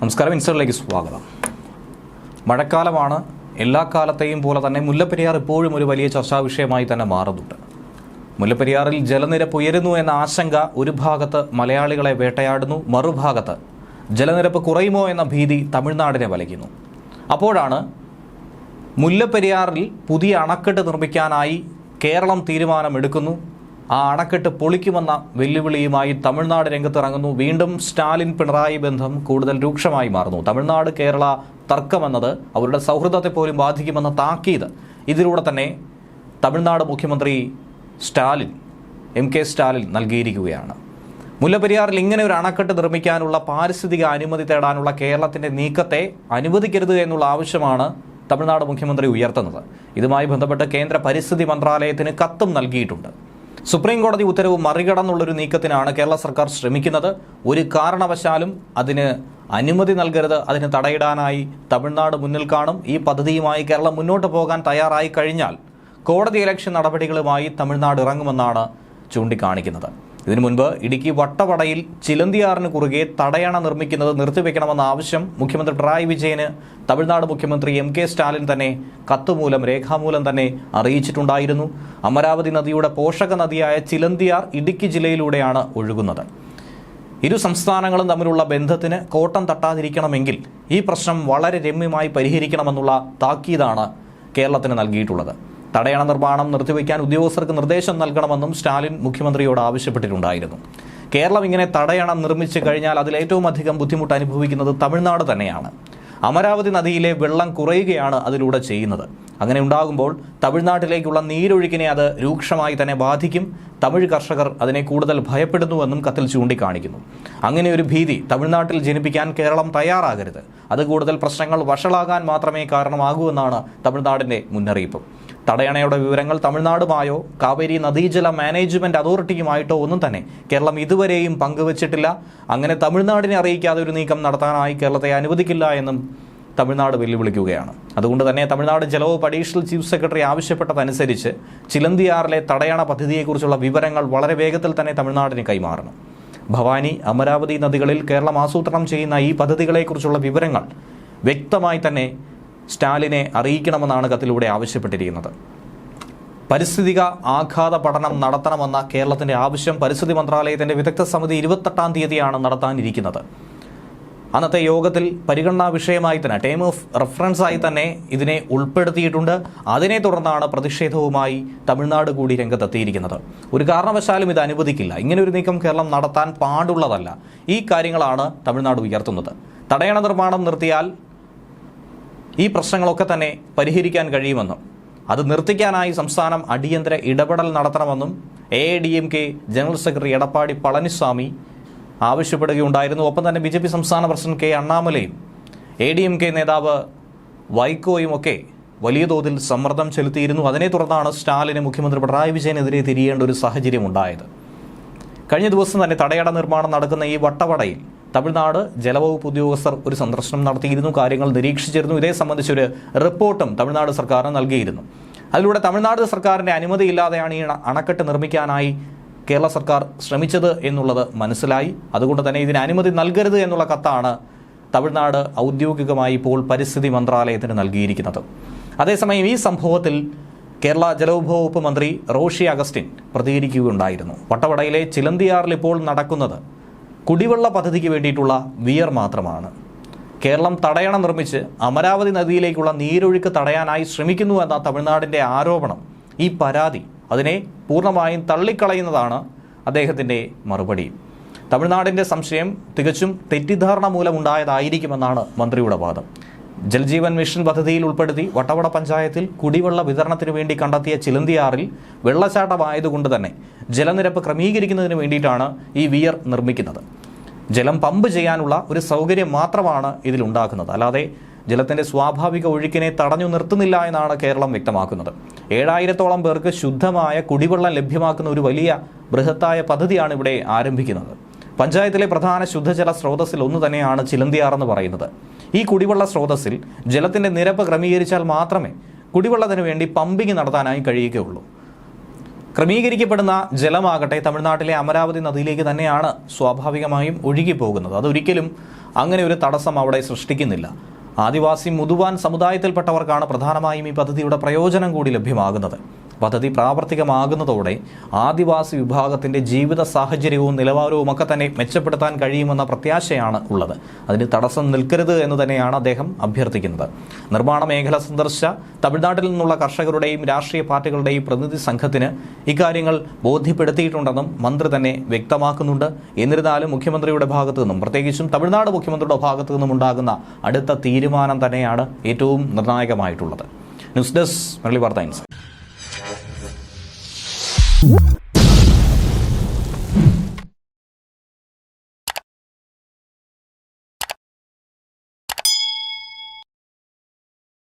നമസ്കാരം ഇൻസ്റ്ററിലേക്ക് സ്വാഗതം. മഴക്കാലമാണ്. എല്ലാ കാലത്തെയും പോലെ തന്നെ മുല്ലപ്പെരിയാർ ഇപ്പോഴും ഒരു വലിയ ചർച്ചാ വിഷയമായി തന്നെ മാറുന്നുണ്ട്. മുല്ലപ്പെരിയാറിൽ ജലനിരപ്പ് ഉയരുന്നു എന്ന ആശങ്ക ഒരു ഭാഗത്ത് മലയാളികളെ വേട്ടയാടുന്നു മറുഭാഗത്ത് ജലനിരപ്പ് കുറയുമോ എന്ന ഭീതി തമിഴ്നാടിനെ വലയ്ക്കുന്നു. അപ്പോഴാണ് മുല്ലപ്പെരിയാറിൽ പുതിയ അണക്കെട്ട് നിർമ്മിക്കാനായി കേരളം തീരുമാനമെടുക്കുന്നു. ആ അണക്കെട്ട് പൊളിക്കുമെന്ന വെല്ലുവിളിയുമായി തമിഴ്നാട് രംഗത്തിറങ്ങുന്നു. വീണ്ടും സ്റ്റാലിൻ പിണറായി ബന്ധം കൂടുതൽ രൂക്ഷമായി മാറുന്നു. തമിഴ്നാട് കേരള തർക്കമെന്നത് അവരുടെ സൗഹൃദത്തെ പോലും ബാധിക്കുമെന്ന താക്കീത്. ഇതിലൂടെ തന്നെ തമിഴ്നാട് മുഖ്യമന്ത്രി സ്റ്റാലിൻ എം കെ സ്റ്റാലിൻ നൽകിയിരിക്കുകയാണ്. മുല്ലപ്പെരിയാറിൽ ഇങ്ങനെ ഒരു അണക്കെട്ട് നിർമ്മിക്കാനുള്ള പാരിസ്ഥിതിക അനുമതി തേടാനുള്ള കേരളത്തിന്റെ നീക്കത്തെ അനുവദിക്കരുത് എന്നുള്ള ആവശ്യമാണ് തമിഴ്നാട് മുഖ്യമന്ത്രി ഉയർത്തുന്നത്. ഇതുമായി ബന്ധപ്പെട്ട് കേന്ദ്ര പരിസ്ഥിതി മന്ത്രാലയത്തിന് കത്തും നൽകിയിട്ടുണ്ട്. സുപ്രീം കോടതി ഉത്തരവ് മറികടന്നുള്ളൊരു നീക്കത്തിനാണ് കേരള സർക്കാർ ശ്രമിക്കുന്നത്. ഒരു കാരണവശാലും അതിന് അനുമതി നൽകരുത് അതിന് തടയിടാനായി തമിഴ്നാട് മുന്നിൽ കാണും. ഈ പദ്ധതിയുമായി കേരളം മുന്നോട്ട് പോകാൻ തയ്യാറായി കഴിഞ്ഞാൽ കോടതി ഇലക്ഷൻ നടപടികളുമായി തമിഴ്നാട് ഇറങ്ങുമെന്നാണ് ചൂണ്ടിക്കാണിക്കുന്നത്. ഇതിനു മുൻപ് ഇടുക്കി വട്ടവടയിൽ ചിലന്തിയാറിന് കുറുകെ തടയണ നിർമ്മിക്കുന്നത് നിർത്തിവെക്കണമെന്ന ആവശ്യം മുഖ്യമന്ത്രി പിണറായി വിജയന് തമിഴ്നാട് മുഖ്യമന്ത്രി എം കെ സ്റ്റാലിൻ തന്നെ കത്തുമൂലം രേഖാമൂലം തന്നെ അറിയിച്ചിട്ടുണ്ടായിരുന്നു. അമരാവതി നദിയുടെ പോഷക നദിയായ ചിലന്തിയാർ ഇടുക്കി ജില്ലയിലൂടെയാണ് ഒഴുകുന്നത്. ഇരു സംസ്ഥാനങ്ങളും തമ്മിലുള്ള ബന്ധത്തിന് കോട്ടം തട്ടാതിരിക്കണമെങ്കിൽ ഈ പ്രശ്നം വളരെ രമ്യമായി പരിഹരിക്കണമെന്നുള്ള താക്കീതാണ് കേരളത്തിന് നൽകിയിട്ടുള്ളത്. തടയണ നിർമ്മാണം നിർത്തിവെക്കാൻ ഉദ്യോഗസ്ഥർക്ക് നിർദ്ദേശം നൽകണമെന്നും സ്റ്റാലിൻ മുഖ്യമന്ത്രിയോട് ആവശ്യപ്പെട്ടിട്ടുണ്ടായിരുന്നു. കേരളം ഇങ്ങനെ തടയണ നിർമ്മിച്ചു കഴിഞ്ഞാൽ അതിൽ ഏറ്റവും അധികം ബുദ്ധിമുട്ട് അനുഭവിക്കുന്നത് തമിഴ്നാട് തന്നെയാണ്. അമരാവതി നദിയിലെ വെള്ളം കുറയുകയാണ് അതിലൂടെ ചെയ്യുന്നത്. അങ്ങനെ ഉണ്ടാകുമ്പോൾ തമിഴ്നാട്ടിലേക്കുള്ള നീരൊഴുക്കിനെ അത് രൂക്ഷമായി തന്നെ ബാധിക്കും. തമിഴ് കർഷകർ അതിനെ കൂടുതൽ ഭയപ്പെടുന്നുവെന്നും കത്തിൽ ചൂണ്ടിക്കാണിക്കുന്നു. അങ്ങനെ ഒരു ഭീതി തമിഴ്നാട്ടിൽ ജനിപ്പിക്കാൻ കേരളം തയ്യാറാകരുത്. അത് കൂടുതൽ പ്രശ്നങ്ങൾ വഷളാകാൻ മാത്രമേ കാരണമാകൂ എന്നാണ് തമിഴ്നാടിന്റെ മുന്നറിയിപ്പ്. തടയണയുടെ വിവരങ്ങൾ തമിഴ്നാടുമായോ കാവേരി നദീജല മാനേജ്മെന്റ് അതോറിറ്റിയുമായിട്ടോ ഒന്നും തന്നെ കേരളം ഇതുവരെയും പങ്കുവച്ചിട്ടില്ല. അങ്ങനെ തമിഴ്നാടിനെ അറിയിക്കാതെ ഒരു നീക്കം നടത്താനായി കേരളത്തെ അനുവദിക്കില്ല എന്നും തമിഴ്നാട് വെല്ലുവിളിക്കുകയാണ്. അതുകൊണ്ട് തന്നെ തമിഴ്നാട് ജലവകുപ്പ് അഡീഷണൽ ചീഫ് സെക്രട്ടറി ആവശ്യപ്പെട്ടതനുസരിച്ച് ചിലന്തിയാറിലെ തടയണ പദ്ധതിയെക്കുറിച്ചുള്ള വിവരങ്ങൾ വളരെ വേഗത്തിൽ തന്നെ തമിഴ്നാടിന് കൈമാറണം. ഭവാനി അമരാവതി നദികളിൽ കേരളം ആസൂത്രണം ചെയ്യുന്ന ഈ പദ്ധതികളെക്കുറിച്ചുള്ള വിവരങ്ങൾ വ്യക്തമായി തന്നെ സ്റ്റാലിനെ അറിയിക്കണമെന്നാണ് കത്തിലൂടെ ആവശ്യപ്പെട്ടിരിക്കുന്നത്. പരിസ്ഥിതിക ആഘാത പഠനം നടത്തണമെന്ന കേരളത്തിന്റെ ആവശ്യം പരിസ്ഥിതി മന്ത്രാലയത്തിന്റെ വിദഗ്ധ സമിതി ഇരുപത്തെട്ടാം തീയതിയാണ് നടത്താനിരിക്കുന്നത്. അന്നത്തെ യോഗത്തിൽ പരിഗണനാ വിഷയമായി തന്നെ ടൈം ഓഫ് റെഫറൻസ് ആയി തന്നെ ഇതിനെ ഉൾപ്പെടുത്തിയിട്ടുണ്ട്. അതിനെ തുടർന്നാണ് പ്രതിഷേധവുമായി തമിഴ്നാട് കൂടി രംഗത്തെത്തിയിരിക്കുന്നത്. ഒരു കാരണവശാലും ഇത് അനുവദിക്കില്ല. ഇങ്ങനൊരു നീക്കം കേരളം നടത്താൻ പാടുള്ളതല്ല. ഈ കാര്യങ്ങളാണ് തമിഴ്നാട് ഉയർത്തുന്നത്. തടയണ നിർമ്മാണം നിർത്തിയാൽ ഈ പ്രശ്നങ്ങളൊക്കെ തന്നെ പരിഹരിക്കാൻ കഴിയുമെന്നും അത് നിർത്തിക്കാനായി സംസ്ഥാനം അടിയന്തര ഇടപെടൽ നടത്തണമെന്നും A D M K general secretary Edappadi Palaniswami ആവശ്യപ്പെടുകയുണ്ടായിരുന്നു. ഒപ്പം തന്നെ ബി ജെ പി സംസ്ഥാന പ്രസിഡന്റ് കെ അണ്ണാമലയും എ ഡി എം കെ നേതാവ് വൈക്കോയും ഒക്കെ വലിയ തോതിൽ സമ്മർദ്ദം ചെലുത്തിയിരുന്നു. അതിനെ തുടർന്നാണ് സ്റ്റാലിന് മുഖ്യമന്ത്രി പിണറായി വിജയനെതിരെ തിരിയേണ്ട ഒരു സാഹചര്യം ഉണ്ടായത് കഴിഞ്ഞ ദിവസം തന്നെ തടയട നിർമ്മാണം നടക്കുന്ന ഈ വട്ടവടയിൽ തമിഴ്നാട് ജലവകുപ്പ് ഉദ്യോഗസ്ഥർ ഒരു സന്ദർശനം നടത്തിയിരുന്നു. കാര്യങ്ങൾ നിരീക്ഷിച്ചിരുന്നു. ഇതേ സംബന്ധിച്ചൊരു റിപ്പോർട്ടും തമിഴ്നാട് സർക്കാരിന് നൽകിയിരുന്നു. അതിലൂടെ തമിഴ്നാട് സർക്കാരിന്റെ അനുമതിയില്ലാതെയാണ് ഈ അണക്കെട്ട് നിർമ്മിക്കാനായി കേരള സർക്കാർ ശ്രമിച്ചത് എന്നുള്ളത് മനസ്സിലായി. അതുകൊണ്ട് തന്നെ ഇതിന് അനുമതി നൽകരുത് എന്നുള്ള കത്താണ് തമിഴ്നാട് ഔദ്യോഗികമായി ഇപ്പോൾ പരിസ്ഥിതി മന്ത്രാലയത്തിന് നൽകിയിരിക്കുന്നത്. അതേസമയം ഈ സംഭവത്തിൽ കേരള ജലവിഭവ മന്ത്രി റോഷി അഗസ്റ്റിൻ പ്രതികരിക്കുകയുണ്ടായിരുന്നു. വട്ടവടയിലെ ചിലന്തിയാറിൽ ഇപ്പോൾ നടക്കുന്നത് കുടിവെള്ള പദ്ധതിക്ക് വേണ്ടിയിട്ടുള്ള വിയർ മാത്രമാണ്. കേരളം തടയണ നിർമ്മിച്ച് അമരാവതി നദിയിലേക്കുള്ള നീരൊഴുക്ക് തടയാനായി ശ്രമിക്കുന്നു എന്ന തമിഴ്നാടിന്റെ ആരോപണം ഈ പരാതി അതിനെ പൂർണമായും തള്ളിക്കളയുന്നതാണ് അദ്ദേഹത്തിന്റെ മറുപടി. തമിഴ്നാടിന്റെ സംശയം തികച്ചും തെറ്റിദ്ധാരണ മൂലമുണ്ടായതായിരിക്കുമെന്നാണ് മന്ത്രിയുടെ വാദം. ജൽജീവൻ മിഷൻ പദ്ധതിയിൽ ഉൾപ്പെടുത്തി വട്ടവട പഞ്ചായത്തിൽ കുടിവെള്ള വിതരണത്തിന് വേണ്ടി കണ്ടെത്തിയ ചിലന്തിയാറിൽ വെള്ളച്ചാട്ടമായതുകൊണ്ട് തന്നെ ജലനിരപ്പ് ക്രമീകരിക്കുന്നതിന് വേണ്ടിയിട്ടാണ് ഈ വിയർ നിർമ്മിക്കുന്നത്. ജലം പമ്പ് ചെയ്യാനുള്ള ഒരു സൗകര്യം മാത്രമാണ് ഇതിലുണ്ടാക്കുന്നത്. അല്ലാതെ ജലത്തിന്റെ സ്വാഭാവിക ഒഴുക്കിനെ തടഞ്ഞു നിർത്തുന്നില്ല എന്നാണ് കേരളം വ്യക്തമാക്കുന്നത്. ഏഴായിരത്തോളം പേർക്ക് ശുദ്ധമായ കുടിവെള്ളം ലഭ്യമാക്കുന്ന ഒരു വലിയ ബൃഹത്തായ പദ്ധതിയാണ് ഇവിടെ ആരംഭിക്കുന്നത്. പഞ്ചായത്തിലെ പ്രധാന ശുദ്ധജല സ്രോതസ്സിൽ ഒന്ന് തന്നെയാണ് ചിലന്തിയാർ എന്ന് പറയുന്നത്. ഈ കുടിവെള്ള സ്രോതസ്സിൽ ജലത്തിന്റെ നിരപ്പ് ക്രമീകരിച്ചാൽ മാത്രമേ കുടിവെള്ളത്തിന് വേണ്ടി പമ്പിങ് നടത്താനായി കഴിയുകയുള്ളൂ. ക്രമീകരിക്കപ്പെടുന്ന ജലമാകട്ടെ തമിഴ്നാട്ടിലെ അമരാവതി നദിയിലേക്ക് തന്നെയാണ് സ്വാഭാവികമായും ഒഴുകിപ്പോകുന്നത്. അതൊരിക്കലും അങ്ങനെ ഒരു തടസ്സം അവിടെ സൃഷ്ടിക്കുന്നില്ല. ആദിവാസി മുതുവാൻ സമുദായത്തിൽപ്പെട്ടവർക്കാണ് പ്രധാനമായും ഈ പദ്ധതിയുടെ പ്രയോജനം കൂടി ലഭ്യമാകുന്നത്. പദ്ധതി പ്രാവർത്തികമാകുന്നതോടെ ആദിവാസി വിഭാഗത്തിന്റെ ജീവിത സാഹചര്യവും നിലവാരവും ഒക്കെ തന്നെ മെച്ചപ്പെടുത്താൻ കഴിയുമെന്ന പ്രത്യാശയാണ് ഉള്ളത്. അതിന് തടസ്സം നിൽക്കരുത് എന്ന് തന്നെയാണ് അദ്ദേഹം അഭ്യർത്ഥിക്കുന്നത്. നിർമ്മാണ മേഖല സന്ദർശ തമിഴ്നാട്ടിൽ നിന്നുള്ള കർഷകരുടെയും രാഷ്ട്രീയ പാർട്ടികളുടെയും പ്രതിനിധി സംഘത്തിന് ഇക്കാര്യങ്ങൾ ബോധ്യപ്പെടുത്തിയിട്ടുണ്ടെന്നും മന്ത്രി തന്നെ വ്യക്തമാക്കുന്നുണ്ട്. എന്നിരുന്നാലും മുഖ്യമന്ത്രിയുടെ ഭാഗത്തു നിന്നും പ്രത്യേകിച്ചും തമിഴ്നാട് മുഖ്യമന്ത്രിയുടെ ഭാഗത്തു നിന്നും ഉണ്ടാകുന്ന അടുത്ത തീരുമാനം തന്നെയാണ് ഏറ്റവും നിർണായകമായിട്ടുള്ളത്. ന്യൂസ് ഡെസ്ക് മുരളി വാർത്ത Woo!